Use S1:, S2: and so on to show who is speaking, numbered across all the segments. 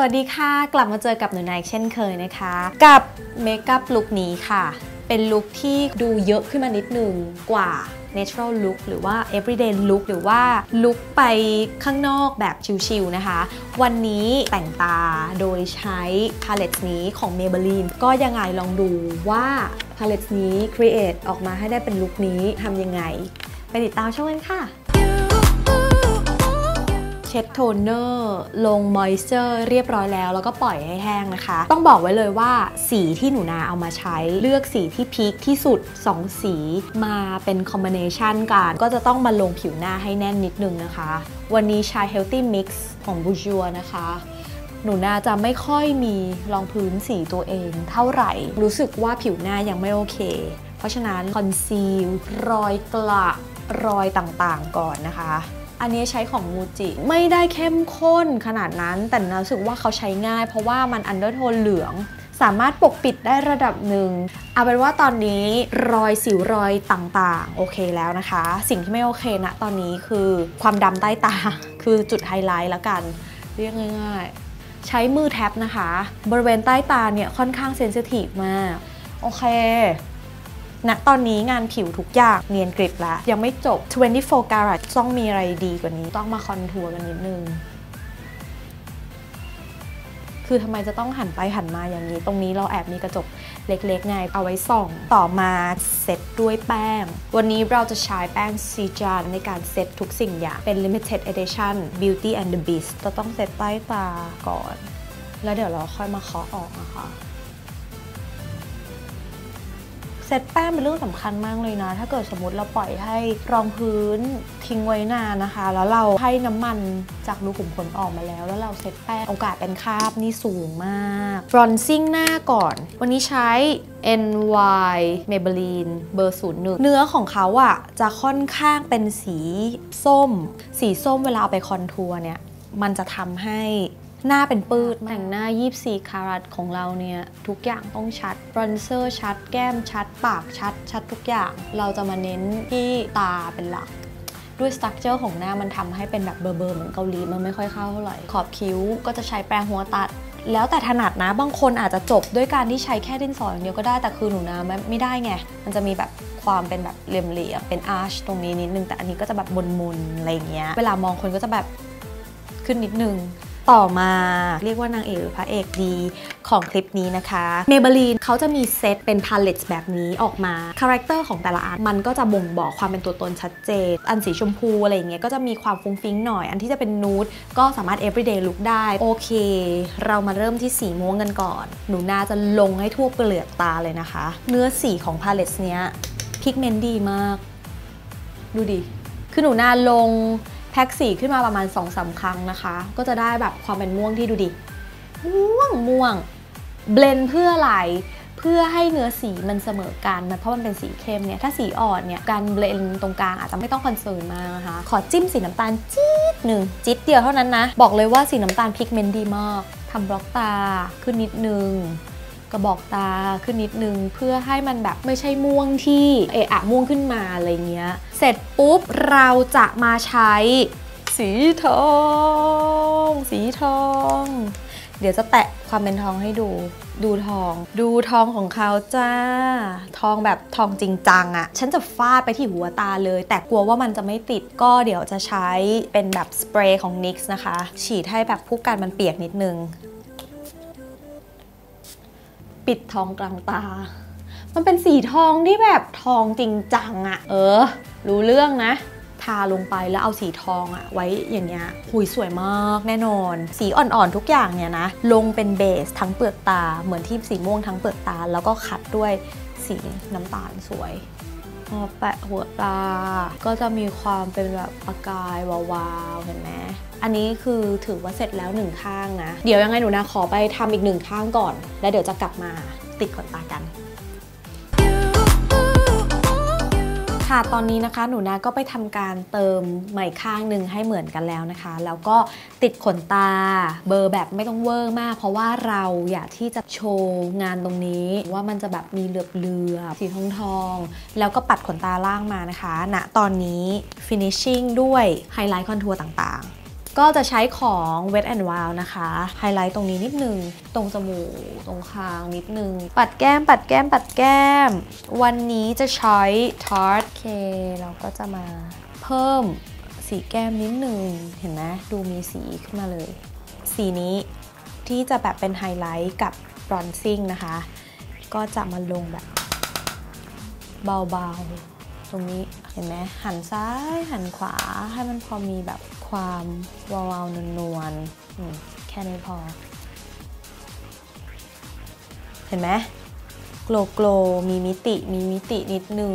S1: วัสดีค่ะ กลับมาเจอกับหนูนายเช่นเคยนะคะ กับเมคอัพลุคนี้ค่ะ เป็นลุคที่ดูเยอะขึ้นมานิดนึงกว่า natural look หรือว่า everyday look หรือว่าลุคไปข้างนอกแบบชิลๆนะคะ วันนี้แต่งตาโดยใช้พาเลตนี้ของ Maybelline ก็ยังไงลองดูว่าพาเลตนี้ create ออกมาให้ได้เป็นลุคนี้ทำยังไง ไปติดตามชมกันค่ะ เช็ดโทนเนอร์ลงมอยเจอร์เรียบร้อยแล้ว แล้วก็ปล่อยให้แห้งนะคะ ต้องบอกไว้เลยว่าสีที่หนูนาเอามาใช้เลือกสีที่พีคที่สุด 2 สีมาเป็นคอมบิเนชันกัน ก็จะต้องมาลงผิวหน้าให้แน่นนิดนึงนะคะ วันนี้ใช้ Healthy Mix ของ b o u j o u r นะคะหนูนาจะไม่ค่อยมีรองพื้นสีตัวเองเท่าไหร่ รู้สึกว่าผิวหน้ายังไม่โอเค เพราะฉะนั้นคอนซีลรอยกระรอยต่างๆก่อนนะคะ อันนี้ใช้ของมูจิไม่ได้เข้มข้นขนาดนั้น แต่รู้สึกว่าเขาใช้ง่าย เพราะว่ามันอันเดอร์โทนเหลืองสามารถปกปิดได้ระดับหนึ่ง เอาเป็นว่าตอนนี้รอยสิวรอยต่างๆ โอเคแล้วนะคะ สิ่งที่ไม่โอเคนะตอนนี้คือความดำใต้ตา คือจุดไฮไลท์ละกัน เรียกง่ายๆ ใช้มือแท็บนะคะ บริเวณใต้ตาเนี่ยค่อนข้างเซนซิทีฟมาก โอเค ณตอนนี้งานผิวทุกอย่างเนียนกริบแล้ว ยังไม่จบ 24 karat ต้องมีอะไรดีกว่านี้ ต้องมาคอนทัวร์กันนิดนึง คือทำไมจะต้องหันไปหันมาอย่างนี้ ตรงนี้เราแอบมีกระจกเล็กๆไง เอาไว้ส่อง ต่อมาเซตด้วยแป้ง วันนี้เราจะใช้แป้งซีจานในการเซตทุกสิ่งอย่าง เป็น limited edition beauty and the beast จะต้องเซตใต้ตาก่อน แล้วเดี๋ยวเราค่อยมาเคาะออกนะคะ เซตแป้งเป็นเรื่องสำคัญมากเลยนะ ถ้าเกิดสมมติเราปล่อยให้รองพื้นทิ้งไว้นานนะคะ แล้วเราให้น้ำมันจากรูขุมขนออกมาแล้ว แล้วเราเซตแป้งโอกาสเป็นคราบนี่สูงมากบรอนซิ่งหน้าก่อน วันนี้ใช้ NY Maybelline เบอร์01 เนื้อของเขาอะจะค่อนข้างเป็นสีส้ม สีส้มเวลาเอาไปคอนทัวร์เนี่ย มันจะทำให้ หน้าเป็นปืดแต่งหน้า 24 คารัตของเราเนี่ย ทุกอย่างต้องชัดบรอนเซอร์ชัด แก้มชัด ปากชัด ชัดทุกอย่าง เราจะมาเน้นที่ตาเป็นหลัก ด้วยสตั๊กเจอร์ของหน้ามันทำให้เป็นแบบเบอร์ๆเหมือนเกาหลีมันไม่ค่อยเข้าเท่าไหร่ ขอบคิ้วก็จะใช้แปรงหัวตัดแล้วแต่ถนัดนะบางคนอาจจะจบด้วยการที่ใช้แค่ดินสออย่างเดียวก็ได้แต่คือหนูนะไม่ไม่ได้ไง มันจะมีแบบความเป็นแบบเหลี่ยมๆเป็นอาร์ชตรงนี้นิดนึงแต่อันนี้ก็จะแบบมนๆอะไรเงี้ยเวลามองคนก็จะแบบขึ้นนิดนึง ต่อมาเรียกว่านางเอกหรือพระเอกดีของคลิปนี้นะคะ Maybelline เขาจะมีเซตเป็นพาเลตแบบนี้ออกมาคาแรคเตอร์ของแต่ละอันมันก็จะบ่งบอกความเป็นตัวตนชัดเจน อันสีชมพูอะไรอย่างเงี้ยก็จะมีความฟุ้งฟิ้งหน่อย อันที่จะเป็นนูดก็สามารถ everyday look ได้โอเค เรามาเริ่มที่สีม่วงกันก่อน หนูนาจะลงให้ทั่วเปลือกตาเลยนะคะ เนื้อสีของพาเลตเนี้ยพิกเมนต์ดีมาก ดูดิคือหนูนาลง แพ็กสีขึ้นมาประมาณ2อสาครั้งนะคะ ก็จะได้แบบความเป็นม่วงที่ดูดิ ม่วงม่วง เบลนเพื่ออะไร เพื่อให้เนื้อสีมันเสมอกันมันเพราะมันเป็นสีเข้มเนี่ย ถ้าสีอ่อนเนี่ย การเบลนตรงกลางอาจจะไม่ต้องคอนเซิร์นมากนะคะ ขอจิ้มสีน้ำตาลจี๊ดหนึ่งจิ๊ดเดียวเท่านั้นนะ บอกเลยว่าสีน้ำตาลพิกเมนต์ดีมากทำบล็อกตาขึ้นนิดนึง กระบอกตาขึ้นนิดนึง เพื่อให้มันแบบไม่ใช่ม่วงที่เอะอะม่วงขึ้นมาอะไรเงี้ย เสร็จปุ๊บเราจะมาใช้สีทอง สีทอง เดี๋ยวจะแตะความเป็นทองให้ดู ดูทอง ดูทองของเขาจ้า ทองแบบทองจริงจังอะฉันจะฟาดไปที่หัวตาเลย แต่กลัวว่ามันจะไม่ติดก็เดี๋ยวจะใช้เป็นแบบสเปรย์ของ NYX นะคะ ฉีดให้แบบผู้กันมันเปียกนิดนึง ปิดทองกลางตา มันเป็นสีทองที่แบบทองจริงจังอะเออ รู้เรื่องนะทาลงไปแล้วเอาสีทองอะไว้อย่างเงี้ยหุยสวยมากแน่นอน สีอ่อนๆทุกอย่างเนี่ยนะ ลงเป็นเบสทั้งเปลือกตา เหมือนที่สีม่วงทั้งเปลือกตา แล้วก็ขัดด้วยสีน้ำตาลสวย พอแปะหัวตา ก็จะมีความเป็นแบบประกายวาวๆ เห็นไหมอันนี้คือถือว่าเสร็จแล้วหนึ่งข้างนะ เดี๋ยวยังไงหนูนะขอไปทำอีกหนึ่งข้างก่อน แล้วเดี๋ยวจะกลับมาติดขนตากัน ค่ะตอนนี้นะคะหนูนาก็ไปทำการเติมใหม่ข้างหนึ่งให้เหมือนกันแล้วนะคะ แล้วก็ติดขนตาเบอร์แบบไม่ต้องเวอร์มาก เพราะว่าเราอยากที่จะโชว์งานตรงนี้ ว่ามันจะแบบมีเหลือบเลือสีทองทอง แล้วก็ปัดขนตาล่างมานะคะณตอนนี้ finishing ด้วยไฮไลท์คอนทัวร์ต่างๆ ก็จะใช้ของ Wet n Wild นะคะ ไฮไลท์ตรงนี้นิดนึง ตรงจมูก ตรงคางนิดนึง ปัดแก้ม ปัดแก้ม ปัดแก้ม วันนี้จะใช้ Tarte K เราก็จะมาเพิ่มสีแก้มนิดนึง เห็นไหมดูมีสีขึ้นมาเลย สีนี้ที่จะแบบเป็นไฮไลท์กับบรอนซิ่งนะคะ ก็จะมาลงแบบเบาๆ ตรงนี้เห็นไหมหันซ้ายหันขวาให้มันพอมีแบบ ความวาวๆนวลๆแค่นี้พอ เห็นไหมโกลโกลมีมิติมีมิตินิดนึง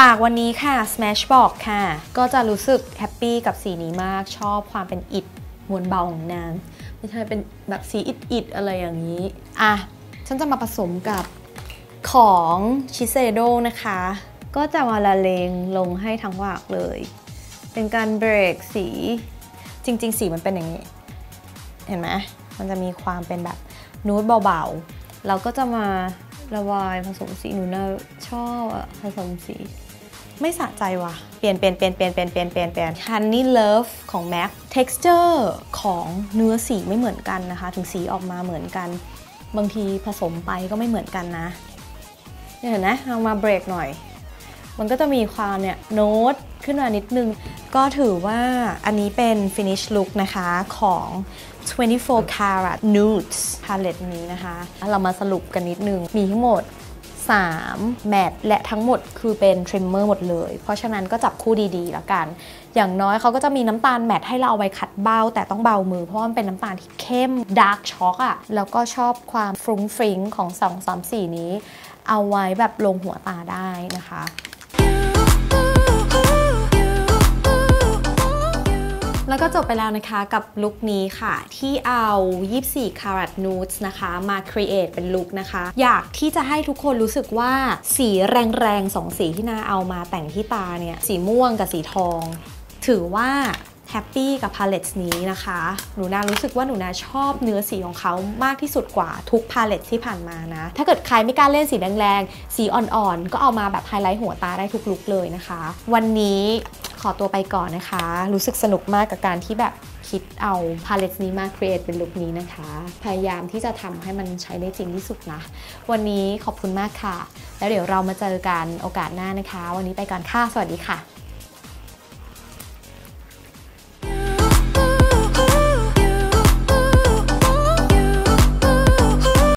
S1: ปากวันนี้ค่ะ Smash Box ค่ะ ก็จะรู้สึกแฮปปี้กับสีนี้มากชอบความเป็นอิดมวลเบาของนางไม่ใช่เป็นแบบสีอิดๆอะไรอย่างนี้ อะ ฉันจะมาผสมกับของชิเซโดนะคะ ก็จะมาละเลงลงให้ทั้งวากเลย เป็นการเบรกสี จริง ๆ สีมันเป็นอย่างนี้ เห็นไหมมันจะมีความเป็นแบบนูดเบาๆ เราก็จะมาระบายผสมสีหนูน่าชอบอะผสมสี ไม่สะใจว่ะ เปลี่ยนเปลี่ยนเปลี่ยนเปลี่ยนเปลี่ยนเปลี่ยนเปลี่ยนเปลี่ยน Honey Love ของ MAC texture ของเนื้อสีไม่เหมือนกันนะคะ ถึงสีออกมาเหมือนกัน บางทีผสมไปก็ไม่เหมือนกันนะเนี่ยเห็นไหมเอามาเบรกหน่อย มันก็จะมีความเนี่ยโน้ตขึ้นมานิดนึง ก็ถือว่าอันนี้เป็น finish look นะคะของ 24 karat nudes palette นี้นะคะ เรามาสรุปกันนิดนึง มีทั้งหมด 3 แมตต์และทั้งหมดคือเป็นทริมเมอร์หมดเลย เพราะฉะนั้นก็จับคู่ดีๆ แล้วกัน อย่างน้อยเขาก็จะมีน้ำตาลแมตต์ให้เราเอาไว้ขัดเบ้า แต่ต้องเบามือเพราะมันเป็นน้ำตาลที่เข้มดาร์กช็อกอะแล้วก็ชอบความฟรุ้งฟริ้งของ 2 3 4 นี้ เอาไว้แบบลงหัวตาได้นะคะ แล้วก็จบไปแล้วนะคะกับลุคนี้ค่ะ ที่เอา 24 karat nudes นะคะ มา create เป็นลุคนะคะ อยากที่จะให้ทุกคนรู้สึกว่าสีแรงๆสองสีที่นาเอามาแต่งที่ตาเนี่ย สีม่วงกับสีทอง ถือว่า แฮปปี้กับพาเลตนี้นะคะ หนูนารู้สึกว่าหนูนาชอบเนื้อสีของเขามากที่สุดกว่าทุกพาเลตที่ผ่านมานะ ถ้าเกิดใครไม่กล้าเล่นสีแรงๆ สีอ่อนๆ ก็เอามาแบบไฮไลท์หัวตาได้ทุกลุคเลยนะคะ วันนี้ขอตัวไปก่อนนะคะ รู้สึกสนุกมากกับการที่แบบคิดเอาพาเลตนี้มา create เป็นลุคนี้นะคะ พยายามที่จะทำให้มันใช้ได้จริงที่สุดนะ วันนี้ขอบคุณมากค่ะ แล้วเดี๋ยวเรามาเจอกันโอกาสหน้านะคะ วันนี้ไปก่อนค่ะ สวัสดีค่ะ